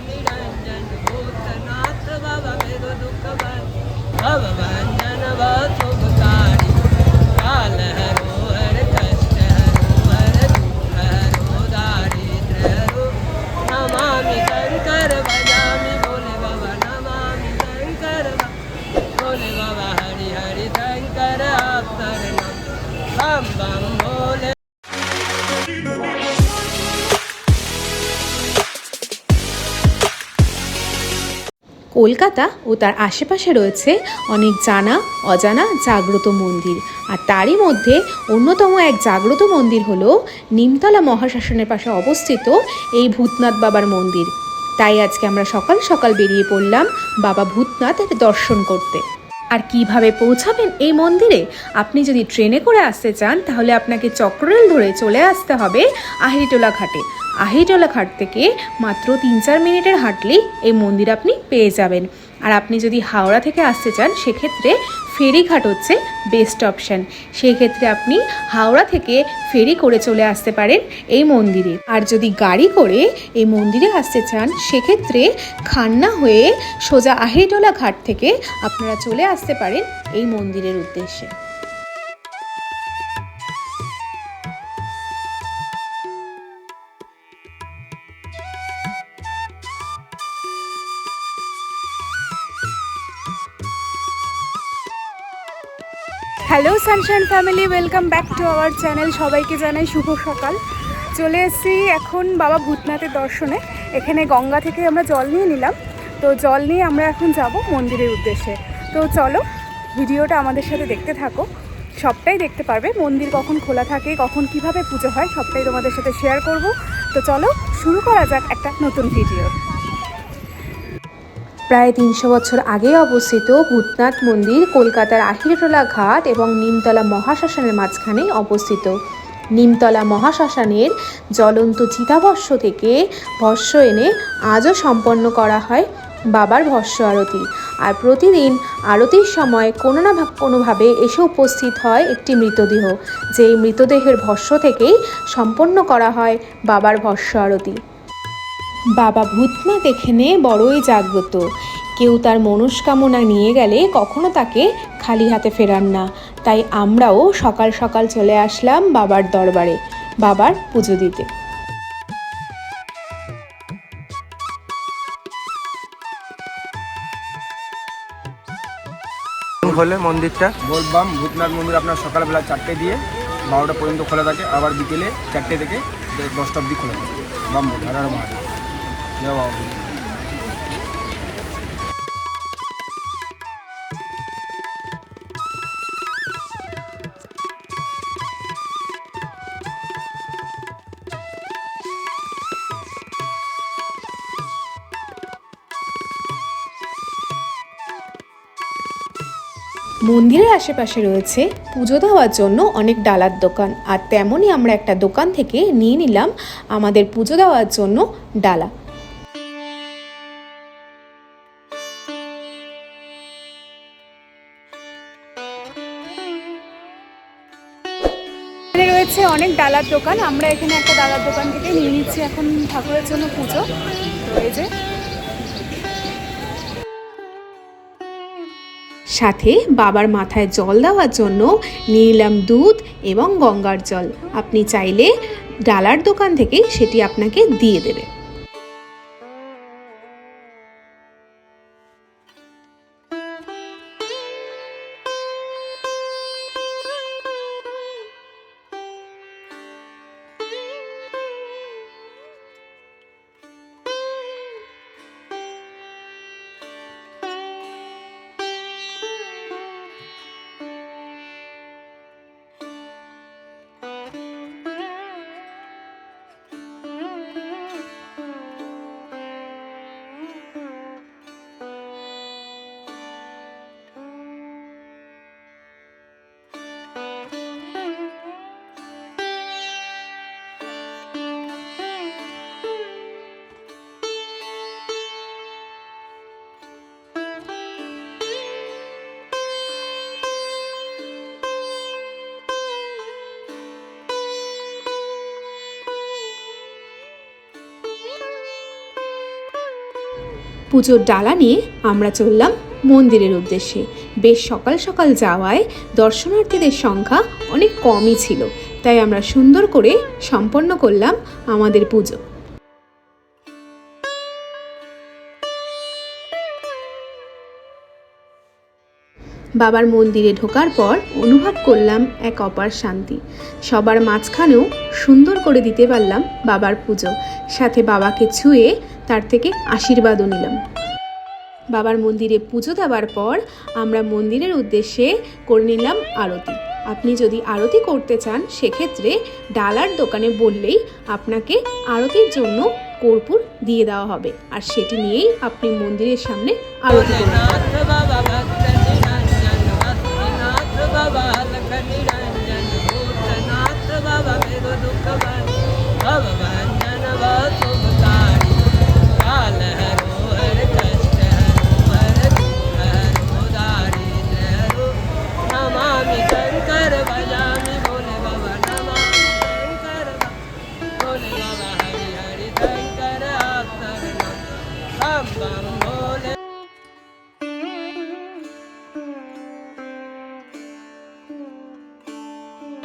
નિરંજન ભૂતનાથ ભવ ભેદ દુઃખ ભવ ભવ ભંજન ભવ কলকাতা ও তার আশেপাশে রয়েছে অনেক জানা, অজানা জাগ্রত মন্দির। আর তারই মধ্যে অন্যতম এক জাগ্রত মন্দির হলো নিমতলা মহাশাসনের পাশে অবস্থিত এই ভূতনাথ বাবার মন্দির। তাই আজকে আমরা সকাল সকাল বেরিয়ে পড়লাম বাবা ভূতনাথের দর্শন করতে। আর কীভাবে পৌঁছাবেন এই মন্দিরে? আপনি যদি ট্রেনে করে আসতে চান, তাহলে আপনাকে চক্ররেল ধরে চলে আসতে হবে আহিরিটোলা ঘাটে। আহিরিটোলা ঘাট থেকে মাত্র তিন চার মিনিটের হাঁটলেই এই মন্দির আপনি পেয়ে যাবেন। আর আপনি যদি হাওড়া থেকে আসতে চান, সেক্ষেত্রে ফেরিঘাট হচ্ছে বেস্ট অপশান সেক্ষেত্রে আপনি হাওড়া থেকে ফেরি করে চলে আসতে পারেন এই মন্দিরে। আর যদি গাড়ি করে এই মন্দিরে আসতে চান, সেক্ষেত্রে খান্না হয়ে সোজা আহিটোলা ঘাট থেকে আপনারা চলে আসতে পারেন এই মন্দিরের উদ্দেশ্যে। Hello sunshine family welcome back to our channel সবাইকে জানাই শুভ সকাল। চলে এসেছি এখন বাবা ভূতনাথের দর্শনে। এখানে গঙ্গা থেকে আমরা জল নিয়ে নিলাম। তো জল নিয়ে আমরা এখন যাব মন্দিরের উদ্দেশ্যে। তো চলো, ভিডিওটা আমাদের সাথে দেখতে থাকো। সবটাই দেখতে পারবে। মন্দির কখন খোলা থাকে, কখন কীভাবে পুজো হয়, সবটাই তোমাদের সাথে শেয়ার করব। তো চলো, শুরু করা যাক একটা নতুন ভিডিও প্রায় তিনশো বছর আগে অবস্থিত ভূতনাথ মন্দির কলকাতার আহিরটোলা ঘাট এবং নিমতলা মহাশ্মশানের মাঝখানে অবস্থিত। নিমতলা মহাশ্মশানের জ্বলন্ত চিতাভস্য থেকে ভস্য এনে আজও সম্পন্ন করা হয় বাবার ভস্য আরতি। আর প্রতিদিন আরতির সময় কোনো না কোনোভাবে এসে উপস্থিত হয় একটি মৃতদেহ। যেই মৃতদেহের ভস্য থেকেই সম্পন্ন করা হয় বাবার ভস্য আরতি। বাবা ভূতনাথ এখানে বড়ই জাগ্রত। কেউ তার মনস্কামনা নিয়ে গেলে কখনো তাকে খালি হাতে ফেরান না। তাই আমরাও সকাল সকাল চলে আসলাম বাবার দরবারে বাবার পুজো দিতে। খোলে মন্দিরটা। বলবাম ভূতনাথ মন্দির আপনার সকালবেলা চারটে দিয়ে বারোটা পর্যন্ত খোলা থাকে আবার বিকেলে চারটে থেকে দশটা অবধি খোলা থাকে। বাম হর মহাদেব। মন্দিরের আশেপাশে রয়েছে পুজো দেওয়ার জন্য অনেক ডালার দোকান। আর তেমনই আমরা একটা দোকান থেকে নিয়ে নিলাম আমাদের পুজো দেওয়ার জন্য ডালা। অনেক ডালার দোকান। আমরা এখানে একটা ডালার দোকান থেকে নিয়ে নিচ্ছি এখন ঠাকুরের জন্য পুজো। তো এই যে। সাথে বাবার মাথায় জল দেওয়ার জন্য নিয়ে নিলাম দুধ এবং গঙ্গার জল। আপনি চাইলে ডালার দোকান থেকে সেটি আপনাকে দিয়ে দেবে। পুজোর ডালা নিয়ে আমরা চললাম মন্দিরের উদ্দেশ্যে। বেশ সকাল সকাল যাওয়ায় দর্শনার্থীদের সংখ্যা অনেক কমই ছিল, তাই আমরা সুন্দর করে সম্পন্ন করলাম আমাদের পুজো। বাবার মন্দিরে ঢোকার পর অনুভব করলাম এক অপার শান্তি। সবার মাঝখানেও সুন্দর করে দিতে পারলাম বাবার পুজো। সাথে বাবাকে ছুঁয়ে তার থেকে আশীর্বাদও নিলাম। বাবার মন্দিরে পুজো দেওয়ার পর আমরা মন্দিরের উদ্দেশ্যে করে নিলাম আরতি। আপনি যদি আরতি করতে চান, সেক্ষেত্রে ডালার দোকানে বললেই আপনাকে আরতির জন্য কর্পূর দিয়ে দেওয়া হবে। আর সেটি নিয়েই আপনি মন্দিরের সামনে আরতি করবেন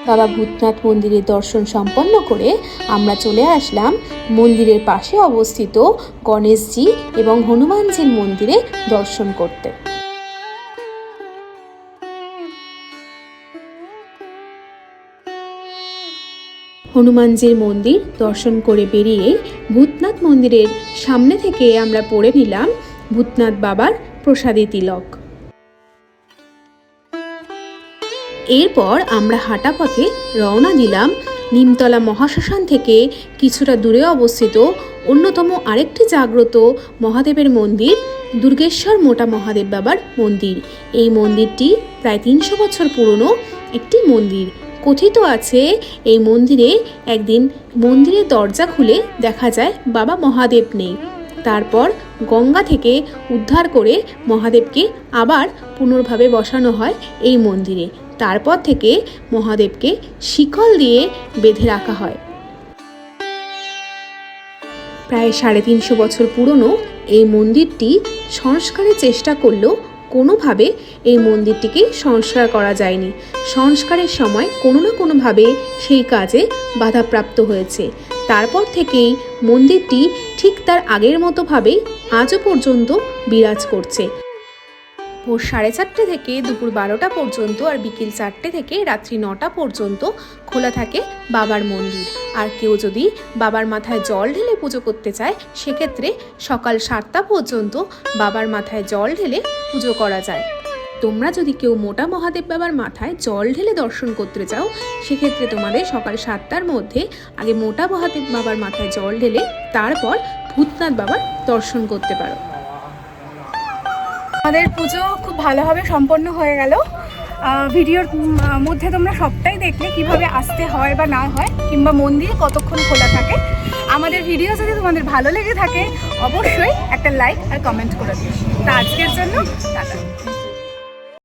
বাবা ভূতনাথ মন্দিরের দর্শন সম্পন্ন করে আমরা চলে আসলাম মন্দিরের পাশে অবস্থিত গণেশজি এবং হনুমানজির মন্দিরে দর্শন করতে। হনুমানজির মন্দির দর্শন করে বেরিয়ে ভূতনাথ মন্দিরের সামনে থেকে আমরা পড়ে নিলাম ভূতনাথ বাবার প্রসাদী তিলক। এরপর আমরা হাঁটা পথে রওনা দিলাম নিমতলা মহাশ্মশান থেকে কিছুটা দূরে অবস্থিত অন্যতম আরেকটি জাগ্রত মহাদেবের মন্দির, দুর্গেশ্বর মোটা মহাদেব বাবার মন্দির। এই মন্দিরটি প্রায় তিনশো বছর পুরনো একটি মন্দির। কথিত আছে, এই মন্দিরে একদিন মন্দিরের দরজা খুলে দেখা যায় বাবা মহাদেব নেই। তারপর গঙ্গা থেকে উদ্ধার করে মহাদেবকে আবার পুনর্ভাবে বসানো হয় এই মন্দিরে। তারপর থেকে মহাদেবকে শিকল দিয়ে বেঁধে রাখা হয়। প্রায় সাড়ে তিনশো বছর পুরনো এই মন্দিরটি সংস্কারের চেষ্টা করলেও কোনোভাবে এই মন্দিরটিকে সংস্কার করা যায়নি। সংস্কারের সময় কোনো না কোনোভাবে সেই কাজে বাধাপ্রাপ্ত হয়েছে। তারপর থেকেই মন্দিরটি ঠিক তার আগের মতোভাবেই আজও পর্যন্ত বিরাজ করছে। ভোর সাড়ে চারটে থেকে দুপুর বারোটা পর্যন্ত আর বিকেল চারটে থেকে রাত্রি নটা পর্যন্ত খোলা থাকে বাবার মন্দির। আর কেউ যদি বাবার মাথায় জল ঢেলে পুজো করতে চায়, সেক্ষেত্রে সকাল সাতটা পর্যন্ত বাবার মাথায় জল ঢেলে পুজো করা যায়। তোমরা যদি কেউ মোটা মহাদেব বাবার মাথায় জল ঢেলে দর্শন করতে চাও, সেক্ষেত্রে তোমাদের সকাল সাতটার মধ্যে আগে মোটা মহাদেব বাবার মাথায় জল ঢেলে তারপর ভূতনাথ বাবার দর্শন করতে পারো। আমাদের পুজো খুব ভালোভাবে সম্পন্ন হয়ে গেল। ভিডিওর মধ্যে তোমরা সবটাই দেখলে কীভাবে আসতে হয় বা না হয়, কিংবা মন্দির কতক্ষণ খোলা থাকে। আমাদের ভিডিও যদি তোমাদের ভালো লেগে থাকে, অবশ্যই একটা লাইক আর কমেন্ট করে দিও। তা আজকের জন্য, টাটা।